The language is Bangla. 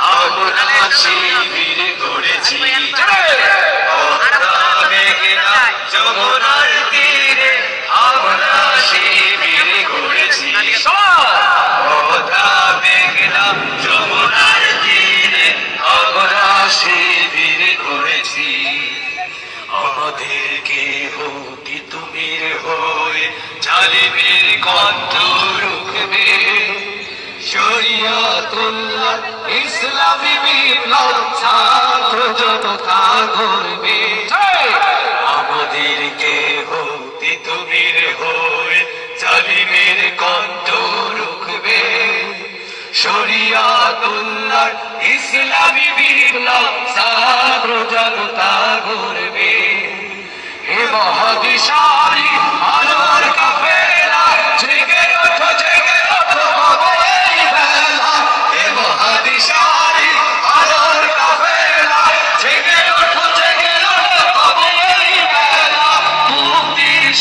আমরা শিবির করেছি। যমুনার তীরে আমরা শিবির করেছি। মেঘনা যমুনার তীরে আমরা শিবির করেছি। আমাদেরকে তুমির হয়ে জালিমের কণ্ঠ রুখবে? শরিয়াতুল্লাহ ইসলামী বিপ্লব ছাত্র জনতা আমাদেরকে হতি তুমির হয়ে জালিমের কণ্ঠ রুখবে। শরিয়াতুল্লাহ ইসলামী বিপ্লব ছাত্র জনতা গড়বে হে মহাদিশালী